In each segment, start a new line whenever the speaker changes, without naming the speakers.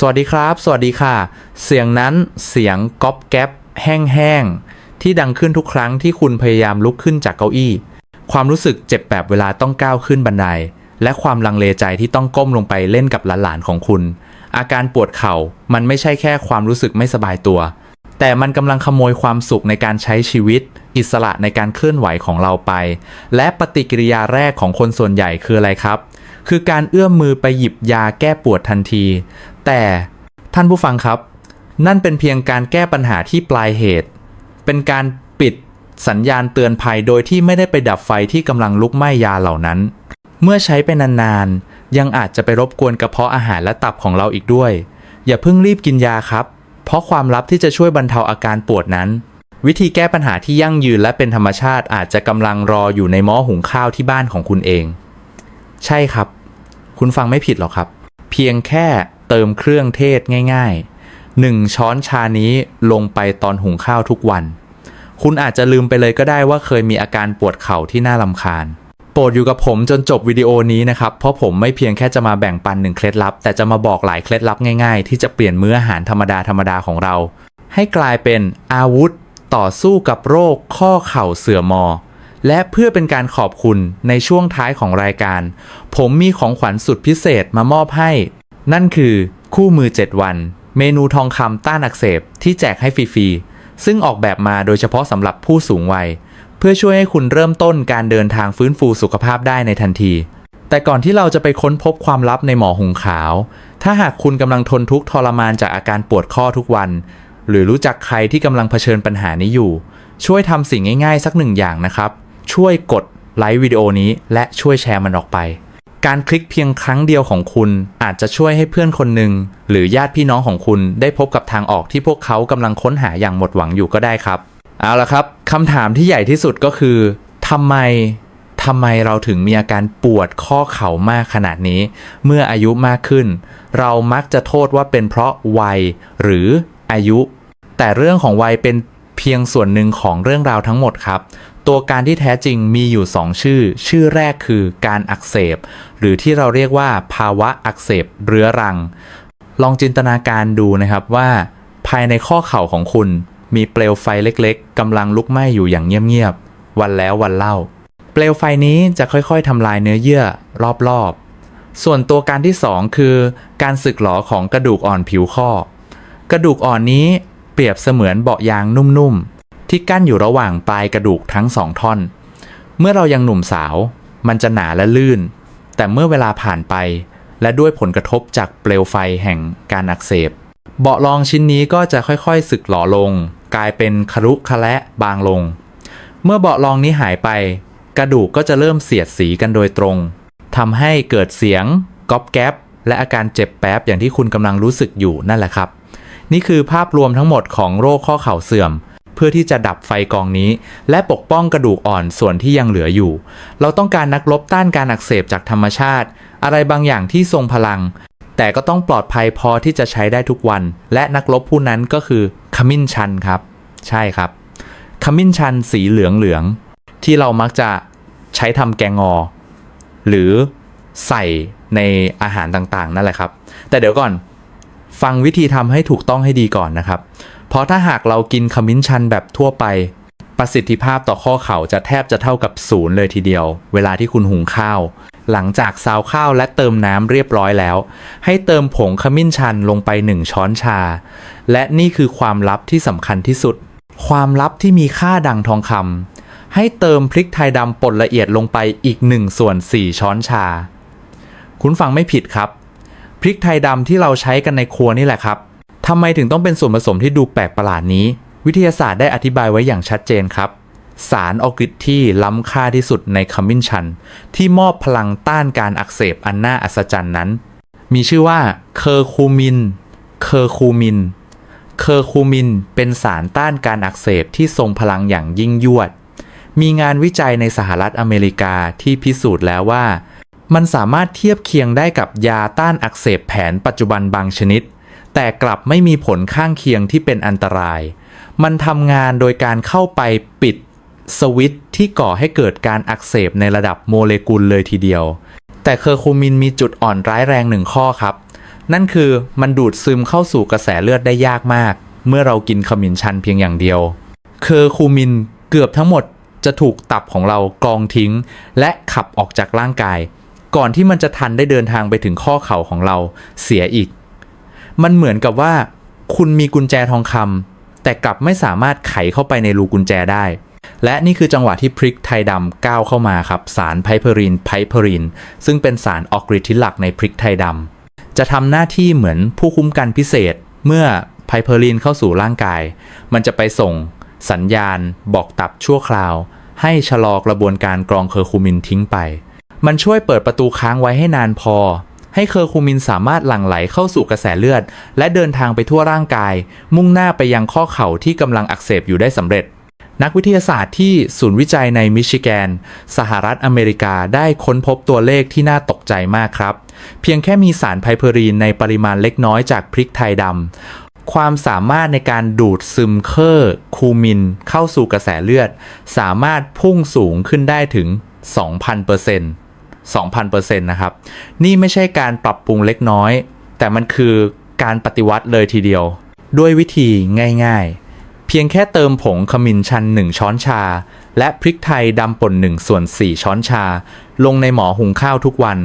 สวัสดีครับ สวัสดีค่ะ เสียงนั้นเสียงก๊อบแก๊บแห้งๆ ที่ดังขึ้นทุกครั้งที่คุณพยายามลุกขึ้นจากเก้าอี้ ความรู้สึกเจ็บแบบเวลาต้องก้าวขึ้นบันได และความลังเลใจที่ต้องก้มลงไปเล่นกับหลานๆของคุณ อาการปวดเข่ามันไม่ใช่แค่ความรู้สึกไม่สบายตัว แต่มันกำลังขโมยความสุขในการใช้ชีวิต อิสระในการเคลื่อนไหวของเราไป และปฏิกิริยาแรกของคนส่วนใหญ่คืออะไรครับ คือการเอื้อมมือไปหยิบยาแก้ปวดทันที แต่ท่านผู้ฟังครับ นั่นเป็นเพียงการแก้ปัญหาที่ปลายเหตุ เป็นการปิดสัญญาณเตือนภัยโดยที่ไม่ได้ไปดับไฟที่กำลังลุกไหม้ยาเหล่านั้น เมื่อใช้ไปนานๆ ยังอาจจะไปรบกวนกระเพาะอาหารและตับของเราอีกด้วย อย่าเพิ่งรีบกินยาครับ เพราะความลับที่จะช่วยบรรเทาอาการปวดนั้น วิธีแก้ปัญหาที่ยั่งยืนและเป็นธรรมชาติอาจจะกำลังรออยู่ในหม้อหุงข้าวที่บ้านของคุณเอง ใช่ครับ คุณฟังไม่ผิดหรอกครับ เพียงแค่เติมเครื่องเทศง่ายๆ1ช้อนชานี้ลงไปตอนหุงข้าวทุกวัน คุณอาจจะลืมไปเลยก็ได้ว่าเคยมีอาการปวดเข่าที่น่าลำคาญโปรดอยู่กับผมจนจบวิดีโอนี้นะครับ เพราะผมไม่เพียงแค่จะมาแบ่งปันหนึ่งเคล็ดลับ แต่จะมาบอกหลายเคล็ดลับง่ายๆ ที่จะเปลี่ยนมื้ออาหารธรรมดาธรรมดาของเรา ให้กลายเป็นอาวุธต่อสู้กับโรคข้อเข่าเสื่อมมอ และเพื่อเป็นการขอบคุณในช่วงท้ายของรายการ ผมมีของขวัญสุดพิเศษมามอบให้ นั่นคือคู่มือ 7 วัน เมนูทองคำต้านอักเสบที่แจกให้ฟรีๆ ซึ่งออกแบบมาโดยเฉพาะสำหรับผู้สูงวัย เพื่อช่วยให้คุณเริ่มต้นการเดินทางฟื้นฟูสุขภาพได้ในทันที แต่ก่อนที่เราจะไปค้นพบความลับในหมอหุงขาว ถ้าหากคุณกำลังทนทุกข์ทรมานจากอาการปวดข้อทุกวัน หรือรู้จักใครที่กำลังเผชิญปัญหานี้อยู่ ช่วยทำสิ่งง่ายๆ สักหนึ่งอย่างนะครับ ช่วยกดไลค์วิดีโอนี้และช่วยแชร์มันออกไป การคลิกเพียงครั้งเดียวของคุณอาจจะช่วยให้เพื่อนคนหนึ่งหรือญาติพี่น้องของคุณได้พบกับทางออกที่พวกเขากำลังค้นหาอย่างหมดหวังอยู่ก็ได้ครับ เอาละครับคำถามที่ใหญ่ที่สุดก็คือทำไมทำไมเราถึงมีอาการปวดข้อเข่ามากขนาดนี้ เมื่ออายุมากขึ้น เรามักจะโทษว่าเป็นเพราะวัยหรืออายุ แต่เรื่องของวัยเป็นเพียงส่วนหนึ่งของเรื่องราวทั้งหมดครับ ตัวการที่แท้จริงมีอยู่ 2 ชื่อ ชื่อแรกคือการอักเสบ หรือที่เราเรียกว่าภาวะอักเสบเรื้อรัง ลองจินตนาการดูนะครับว่า ภายในข้อเข่าของคุณ มีเปลวไฟเล็กๆกำลังลุกไหม้อยู่อย่างเงียบๆวันแล้ววันเล่า เปลวไฟนี้จะค่อยๆทำลายเนื้อเยื่อรอบๆ ส่วนตัวการที่ 2 คือ การสึกหรอของกระดูกอ่อนผิวข้อ กระดูกอ่อนนี้เปรียบเสมือนเบาะยางนุ่มๆ ที่กั้นอยู่ระหว่างปลายกระดูกทั้งสองท่อน เมื่อเรายังหนุ่มสาว มันจะหนาและลื่น แต่เมื่อเวลาผ่านไป และด้วยผลกระทบจากเปลวไฟแห่งการอักเสบ เบาะรองชิ้นนี้ก็จะค่อยๆสึกหลอลง กลายเป็นครุคะและบางลง เมื่อเบาะรองนี้หายไป กระดูกก็จะเริ่มเสียดสีกันโดยตรงทำให้เกิดเสียงก๊อบแก๊บและอาการเจ็บแป๊บอย่างที่คุณกำลังรู้สึกอยู่นั่นแหละครับ นี่คือภาพรวมทั้งหมดของโรคข้อเข่าเสื่อม เพื่อที่จะดับไฟกองนี้ และปกป้องกระดูกอ่อนส่วนที่ยังเหลืออยู่ เราต้องการนักรบต้านการอักเสบจากธรรมชาติ อะไรบางอย่างที่ทรงพลัง แต่ก็ต้องปลอดภัยพอที่จะใช้ได้ทุกวัน และนักรบผู้นั้นก็คือขมิ้นชันครับ ใช่ครับ ขมิ้นชันสีเหลืองเหลืองๆที่เรามักจะใช้ทำแกงงอ หรือใส่ในอาหารต่างๆ นั่นแหละครับ แต่เดี๋ยวก่อน ฟังวิธีทำให้ถูกต้องให้ดีก่อนนะครับ เพราะถ้าหากเรากินขมิ้นชันแบบทั่วไป ประสิทธิภาพต่อข้อเข่าจะแทบจะเท่ากับศูนย์เลยทีเดียว เวลาที่คุณหุงข้าว หลังจากซาวข้าวและเติมน้ำเรียบร้อยแล้ว ให้เติมผงขมิ้นชันลงไป 1 ช้อนชา และนี่คือความลับที่สำคัญที่สุด ความลับที่มีค่าดังทองคำให้เติมพริกไทยดำป่นละเอียดลงไปอีก1ส่วน4 ช้อนชา คุณฟังไม่ผิดครับพริกไทยดำที่เราใช้กันในครัวนี่แหละครับ ทำไมถึงต้องเป็นส่วนผสมที่ดูแปลกประหลาดนี้ วิทยาศาสตร์ได้อธิบายไว้อย่างชัดเจนครับ สารออกฤทธิ์ที่ล้ำค่าที่สุดในขมิ้นชัน ที่มอบพลังต้านการอักเสบอันน่าอัศจรรย์นั้น มีชื่อว่าเคอร์คูมิน เคอร์คูมิน เคอร์คูมิน เป็นสารต้านการอักเสบที่ทรงพลังอย่างยิ่งยวด มีงานวิจัยในสหรัฐอเมริกาที่พิสูจน์แล้วว่า มันสามารถเทียบเคียงได้กับยาต้านอักเสบแผนปัจจุบันบางชนิด แต่กลับไม่มีผลข้างเคียงที่เป็นอันตราย มันทำงานโดยการเข้าไปปิดสวิตที่ก่อให้เกิดการอักเสบในระดับโมเลกุลเลยทีเดียว แต่เคอร์คูมินมีจุดอ่อนร้ายแรงหนึ่งข้อครับ นั่นคือมันดูดซึมเข้าสู่กระแสเลือดได้ยากมาก เมื่อเรากินขมิ้นชันเพียงอย่างเดียว เคอร์คูมินเกือบทั้งหมดจะถูกตับของเรากรองทิ้ง และขับออกจากร่างกาย ก่อนที่มันจะทันได้เดินทางไปถึงข้อเข่าของเราเสียอีก มันเหมือนกับว่า คุณมีกุญแจทองคำแต่กลับไม่สามารถไขเข้าไปในรูกุญแจได้ และนี่คือจังหวะที่พริกไทยดำก้าวเข้ามาครับ สารไพเพอรินไพเพอริน ซึ่งเป็นสารออกฤทธิ์หลักในพริกไทยดำจะทำหน้าที่เหมือนผู้คุ้มกันพิเศษ เมื่อไพเพอรินเข้าสู่ร่างกาย มันจะไปส่งสัญญาณ บอกตับชั่วคราว ให้ชะลอกระบวนการกรองเคอร์คูมินทิ้งไป มันช่วยเปิดประตูค้างไว้ให้นานพอ ให้เคอร์คูมินสามารถหลั่งไหลเข้าสู่กระแสเลือด และเดินทางไปทั่วร่างกาย มุ่งหน้าไปยังข้อเข่าที่กำลังอักเสบอยู่ได้สำเร็จ นักวิทยาศาสตร์ที่ศูนย์วิจัยในมิชิแกน สหรัฐอเมริกาได้ค้นพบตัวเลขที่น่าตกใจมากครับ เพียงแค่มีสารไพเพอรีนในปริมาณเล็กน้อยจากพริกไทยดำความสามารถในการดูดซึมเคอร์คูมินเข้าสู่กระแสเลือด สามารถพุ่งสูงขึ้นได้ถึง 2,000% 2,000%นะครับ นี่ไม่ใช่การปรับปรุงเล็กน้อย แต่มันคือการปฏิวัติเลยทีเดียว ด้วยวิธีง่ายๆ เพียงแค่เติมผงขมิ้นชัน 1 ช้อนชา และพริกไทยดำป่น1ส่วน 4 ช้อนชา ลงในหมอหุงข้าวทุกวัน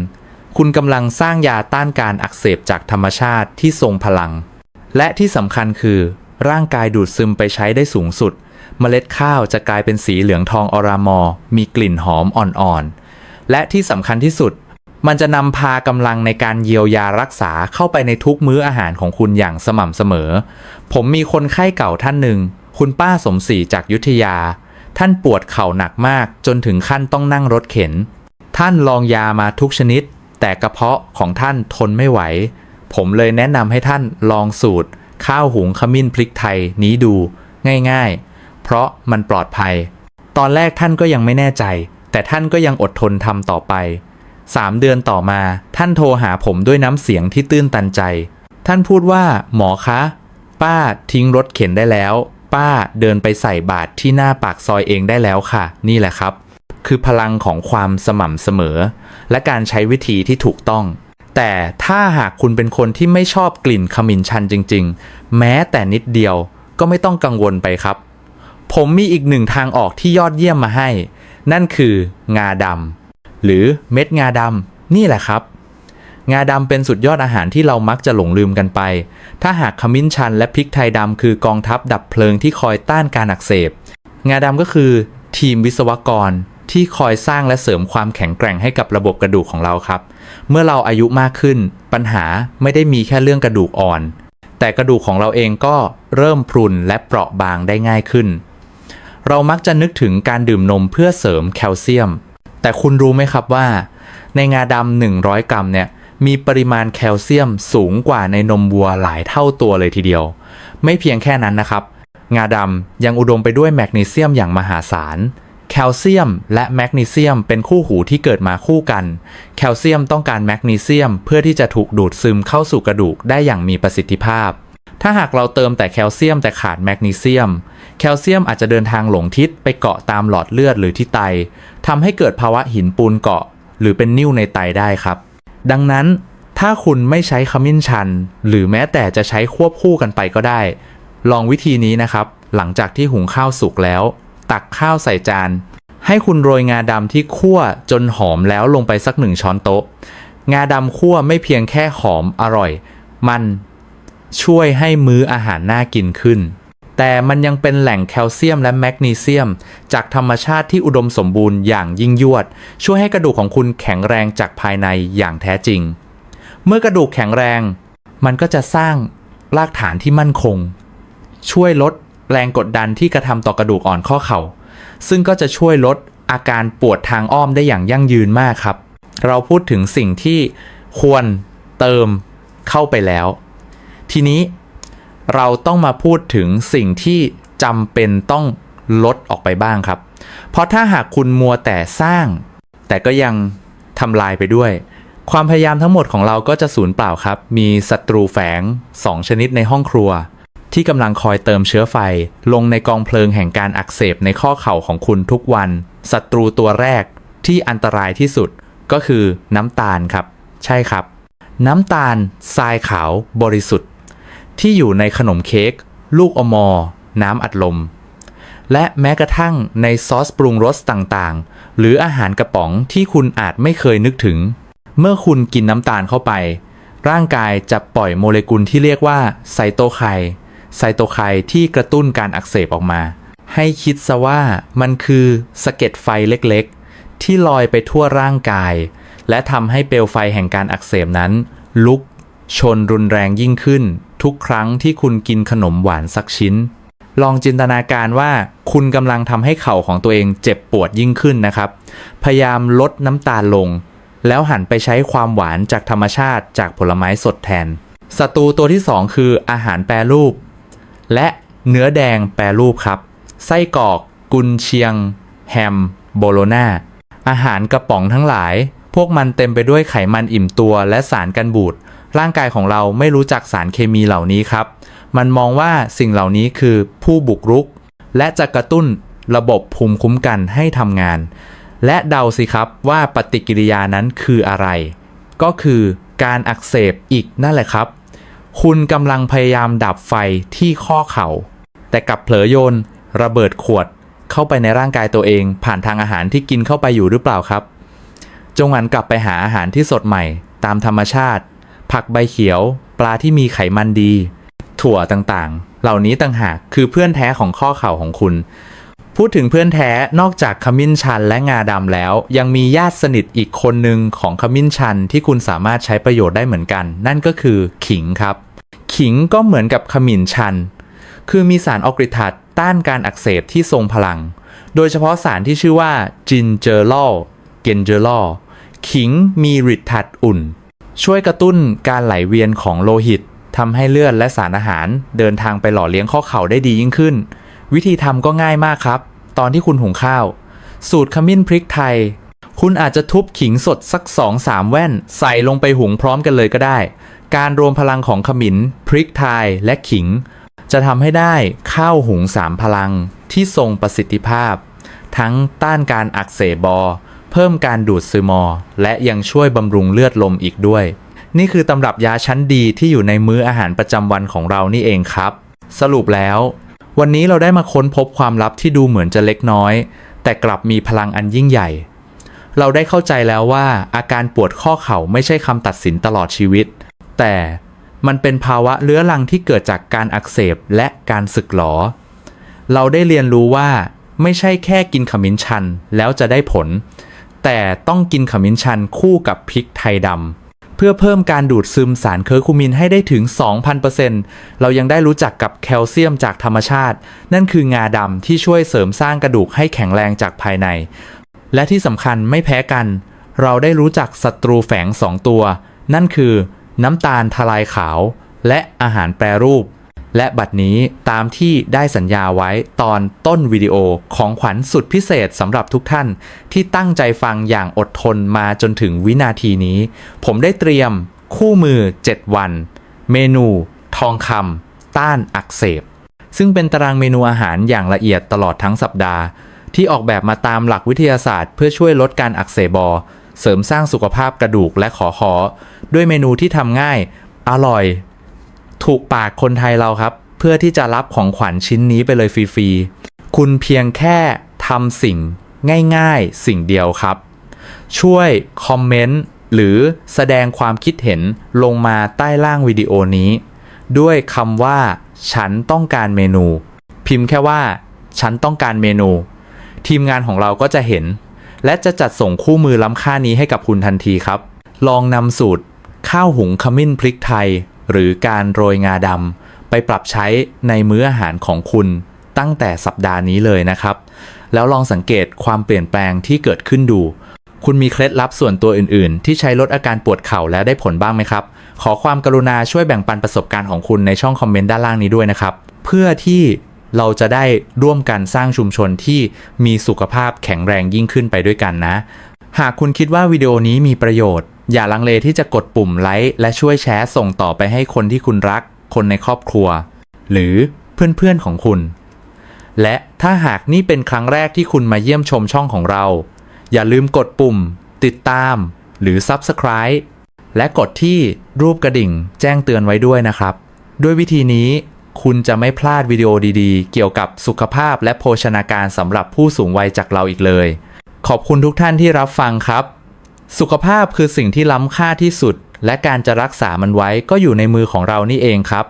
คุณกำลังสร้างยาต้านการอักเสบจากธรรมชาติที่ทรงพลัง และที่สำคัญคือ ร่างกายดูดซึมไปใช้ได้สูงสุด เมล็ดข้าวจะกลายเป็นสีเหลืองทองอรามอ มีกลิ่นหอมอ่อนๆ และที่สำคัญที่สุด มันจะนำพากำลังในการเยียวยารักษาเข้าไปในทุกมื้ออาหารของคุณอย่างสม่ำเสมอ ผมมีคนไข้เก่าท่านหนึ่ง คุณป้าสมศรีจากยุทธยา ท่านปวดเข่าหนักมากจนถึงขั้นต้องนั่งรถเข็น ท่านลองยามาทุกชนิด แต่กระเพาะของท่านทนไม่ไหว ผมเลยแนะนำให้ท่านลองสูตร ข้าวหุงขมิ้นพริกไทยนี้ดู ง่าย ๆ เพราะมันปลอดภัย ตอนแรกท่านก็ยังไม่แน่ใจ แต่ท่านก็ยังอดทนทำต่อไปสามเดือนต่อมา ท่านโทรหาผมด้วยน้ำเสียงที่ตื้นตันใจ ท่านพูดว่าหมอคะ ป้าทิ้งรถเข็นได้แล้ว ป้าเดินไปใส่บาตรที่หน้าปากซอยเองได้แล้วค่ะ นี่แหละครับ คือพลังของความสม่ำเสมอ และการใช้วิธีที่ถูกต้อง แต่ถ้าหากคุณเป็นคนที่ไม่ชอบกลิ่นขมิ้นชันจริง ๆ แม้แต่นิดเดียวก็ไม่ต้องกังวลไปครับ ผมมีอีกหนึ่งทางออกที่ยอดเยี่ยมมาให้ นั่นคืองาดำหรือเม็ดงาดำนี่แหละครับ งาดำเป็นสุดยอดอาหารที่เรามักจะหลงลืมกันไป ถ้าหากขมิ้นชันและพริกไทยดำคือกองทัพดับเพลิงที่คอยต้านการอักเสบ งาดำก็คือทีมวิศวกรที่คอยสร้างและเสริมความแข็งแกร่งให้กับระบบกระดูกของเราครับ เมื่อเราอายุมากขึ้น ปัญหาไม่ได้มีแค่เรื่องกระดูกอ่อน แต่กระดูกของเราเองก็เริ่มพรุนและเปราะบางได้ง่ายขึ้น เรามักจะนึกถึงการดื่มนมเพื่อเสริมแคลเซียม แต่คุณรู้ไหมครับว่า ในงาดำ100 กรัมเนี่ยมีปริมาณแคลเซียมสูงกว่าในนมวัวหลายเท่าตัวเลยทีเดียว ไม่เพียงแค่นั้นนะครับ งาดำยังอุดมไปด้วยแมกนีเซียมอย่างมหาศาลแคลเซียมและแมกนีเซียมเป็นคู่หูที่เกิดมาคู่กัน แคลเซียมต้องการแมกนีเซียมเพื่อที่จะถูกดูดซึมเข้าสู่กระดูกได้อย่างมีประสิทธิภาพ ถ้าหากเราเติมแต่แคลเซียมแต่ขาดแมกนีเซียม แคลเซียมอาจจะเดินทางหลงทิศไปเกาะตามหลอดเลือดหรือที่ไตทำให้เกิดภาวะหินปูนเกาะ หรือเป็นนิ่วในไตได้ครับ ดังนั้นถ้าคุณไม่ใช้ขมิ้นชัน หรือแม้แต่จะใช้ควบคู่กันไปก็ได้ ลองวิธีนี้นะครับ หลังจากที่หุงข้าวสุกแล้ว ตักข้าวใส่จาน ให้คุณโรยงาดำที่คั่วจนหอมแล้วลงไปสักหนึ่งช้อนโต๊ะ งาดำคั่วไม่เพียงแค่หอมอร่อย มัน ช่วยให้มื้ออาหารน่ากินขึ้น แต่มันยังเป็นแหล่งแคลเซียมและแมกนีเซียม จากธรรมชาติที่อุดมสมบูรณ์อย่างยิ่งยวด ช่วยให้กระดูกของคุณแข็งแรงจากภายในอย่างแท้จริง เมื่อกระดูกแข็งแรง มันก็จะสร้างรากฐานที่มั่นคง ช่วยลดแรงกดดันที่กระทำต่อกระดูกอ่อนข้อเข่าซึ่งก็จะช่วยลดอาการปวดทางอ้อมได้อย่างยั่งยืนมากครับ เราพูดถึงสิ่งที่ควรเติมเข้าไปแล้ว ทีนี้เราต้องมาพูดถึงสิ่งที่จำเป็นต้องลดออกไปบ้างครับ เพราะถ้าหากคุณมัวแต่สร้าง แต่ก็ยังทำลายไปด้วย ความพยายามทั้งหมดของเราก็จะสูญเปล่าครับ มีศัตรูแฝง 2 ชนิดในห้องครัว ที่กำลังคอยเติมเชื้อไฟ ลงในกองเพลิงแห่งการอักเสบในข้อเข่าของคุณทุกวันศัตรูตัวแรกที่อันตรายที่สุดก็คือน้ำตาลครับ ใช่ครับ น้ำตาลทรายขาวบริสุทธิ์ ที่อยู่ในขนมเค้กลูกอมอ น้ำอัดลม และแม้กระทั่งในซอสปรุงรสต่างๆ หรืออาหารกระป๋องที่คุณอาจไม่เคยนึกถึง เมื่อคุณกินน้ำตาลเข้าไป ร่างกายจะปล่อยโมเลกุลที่เรียกว่าไซโตไคน์ไซโตไคน์ที่กระตุ้นการอักเสบออกมา ให้คิดซะว่ามันคือสะเก็ดไฟเล็กๆ ที่ลอยไปทั่วร่างกาย และทำให้เปลวไฟแห่งการอักเสบนั้น ลุก ชนรุนแรงยิ่งขึ้น ทุกครั้งที่คุณกินขนมหวานสักชิ้น ลองจินตนาการว่าคุณกำลังทำให้เข่าของตัวเองเจ็บปวดยิ่งขึ้นนะครับ พยายามลดน้ำตาลลง แล้วหันไปใช้ความหวานจากธรรมชาติจากผลไม้สดแทนศัตรูตัวที่ 2 คืออาหารแปรรูป และเนื้อแดงแปรรูปครับ ไส้กรอก กุนเชียง แฮม โบโลนาอาหารกระป๋องทั้งหลาย พวกมันเต็มไปด้วยไขมันอิ่มตัวและสารกันบูด ร่างกายของเราไม่รู้จักสารเคมีเหล่านี้ครับ มันมองว่าสิ่งเหล่านี้คือผู้บุกรุก และจะกระตุ้นระบบภูมิคุ้มกันให้ทำงาน และเดาสิครับว่าปฏิกิริยานั้นคืออะไร ก็คือการอักเสบอีกนั่นแหละครับ คุณกำลังพยายามดับไฟที่ข้อเข่า แต่กลับเผลอโยน ระเบิดขวดเข้าไปในร่างกายตัวเอง ผ่านทางอาหารที่กินเข้าไปอยู่หรือเปล่าครับ จงหันกลับไปหาอาหารที่สดใหม่ ตามธรรมชาติ ผักใบเขียว ปลาที่มีไขมันดี ถั่วต่างๆ เหล่านี้ต่างหากคือเพื่อนแท้ของข้อเข่าของคุณ พูดถึงเพื่อนแท้นอกจากขมิ้นชันและงาดำแล้ว ยังมีญาติสนิทอีกคนหนึ่งของขมิ้นชันที่คุณสามารถใช้ประโยชน์ได้เหมือนกัน นั่นก็คือขิงครับ ขิงก็เหมือนกับขมิ้นชัน คือมีสารออกริทัสต้านการอักเสบที่ทรงพลัง โดยเฉพาะสารที่ชื่อว่าจินเจอรอลเกนเจอรอลขิงมีริทัสอุ่น ช่วยกระตุ้นการไหลเวียนของโลหิตทำให้เลือดและสารอาหารเดินทางไปหล่อเลี้ยงข้อเข่าได้ดียิ่งขึ้น วิธีทำก็ง่ายมากครับ ตอนที่คุณหุงข้าว สูตรขมิ้นพริกไทย คุณอาจจะทุบขิงสดสัก 2-3 แว่น ใส่ลงไปหุงพร้อมกันเลยก็ได้ การรวมพลังของขมิ้น พริกไทยและขิง จะทำให้ได้ข้าวหุงสามพลังที่ทรงประสิทธิภาพ ทั้งต้านการอักเสบบอ เพิ่มการดูดซึมอ และยังช่วยบำรุงเลือดลมอีกด้วย นี่คือตำรับยาชั้นดีที่อยู่ในมื้ออาหารประจำวันของเรานี่เองครับ สรุปแล้ว วันนี้เราได้มาค้นพบความลับที่ดูเหมือนจะเล็กน้อย แต่กลับมีพลังอันยิ่งใหญ่ เราได้เข้าใจแล้วว่า อาการปวดข้อเข่าไม่ใช่คำตัดสินตลอดชีวิต แต่มันเป็นภาวะเรื้อรังที่เกิดจากการอักเสบและการสึกหรอ เราได้เรียนรู้ว่าไม่ใช่แค่กินขมิ้นชันแล้วจะได้ผล แต่ต้องกินขมิ้นชันคู่กับพริกไทยดำเพื่อเพิ่มการดูดซึมสารเคอร์คูมินให้ได้ถึง 2,000%เรายังได้รู้จักกับแคลเซียมจากธรรมชาติ นั่นคืองาดำที่ช่วยเสริมสร้างกระดูกให้แข็งแรงจากภายใน และที่สำคัญไม่แพ้กัน เราได้รู้จักศัตรูแฝง 2 ตัว นั่นคือ น้ำตาลทลายขาว และอาหารแปรรูป และบัดนี้ตามที่ได้สัญญาไว้ตอนต้นวิดีโอของขวัญสุดพิเศษสำหรับทุกท่าน ที่ตั้งใจฟังอย่างอดทนมาจนถึงวินาทีนี้ ผมได้เตรียมคู่มือ 7 วัน เมนู ทองคำต้านอักเสบ ซึ่งเป็นตารางเมนูอาหารอย่างละเอียดตลอดทั้งสัปดาห์ ที่ออกแบบมาตามหลักวิทยาศาสตร์ เพื่อช่วยลดการอักเสบบอเสริมสร้างสุขภาพกระดูกและขอขอ ด้วยเมนูที่ทำง่าย อร่อย ถูกปากคนไทยเราครับ เพื่อที่จะรับของขวัญชิ้นนี้ไปเลยฟรีๆ คุณเพียงแค่ทำสิ่งง่ายๆ สิ่งเดียวครับ ช่วยคอมเมนต์หรือแสดงความคิดเห็นลงมาใต้ล่างวิดีโอนี้ ด้วยคำว่า ฉันต้องการเมนู พิมพ์แค่ว่า ฉันต้องการเมนู ทีมงานของเราก็จะเห็น และจะจัดส่งคู่มือล้ำค่านี้ให้กับคุณทันทีครับ ลองนำสูตร ข้าวหุงขมิ้นพริกไทย หรือการโรยงาดำไปปรับใช้ในมื้ออาหารของคุณตั้งแต่สัปดาห์นี้เลยนะครับ แล้วลองสังเกตความเปลี่ยนแปลงที่เกิดขึ้นดู คุณมีเคล็ดลับส่วนตัวอื่นๆ ที่ใช้ลดอาการปวดเข่าแล้วได้ผลบ้างไหมครับ ขอความกรุณาช่วยแบ่งปันประสบการณ์ของคุณในช่องคอมเมนต์ด้านล่างนี้ด้วยนะครับ เพื่อที่เราจะได้ร่วมกันสร้างชุมชนที่มีสุขภาพแข็งแรงยิ่งขึ้นไปด้วยกันนะ หากคุณคิดว่าวิดีโอนี้มีประโยชน์ อย่าลังเลที่จะกดปุ่มไลค์และช่วยแชร์ส่งต่อไปให้คนที่คุณรัก คนในครอบครัว หรือเพื่อนๆของคุณ และถ้าหากนี่เป็นครั้งแรกที่คุณมาเยี่ยมชมช่องของเรา อย่าลืมกดปุ่ม ติดตาม หรือ Subscribe และกดที่รูปกระดิ่ง แจ้งเตือนไว้ด้วยนะครับ ด้วยวิธีนี้คุณจะไม่พลาดวิดีโอดีๆ เกี่ยวกับสุขภาพและโภชนาการสำหรับผู้สูงวัยจากเราอีกเลย ขอบคุณทุกท่านที่รับฟังครับ สุขภาพคือสิ่งที่ล้ำค่าที่สุด และการจะรักษามันไว้ก็อยู่ในมือของเรานี่เองครับ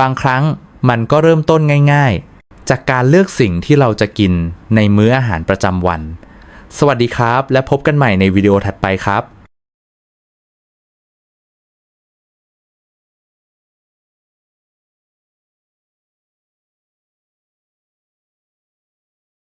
บางครั้งมันก็เริ่มต้นง่าย ๆ จากการเลือกสิ่งที่เราจะกินในมื้ออาหารประจำวัน สวัสดีครับ และพบกันใหม่ในวิดีโอถัดไปครับ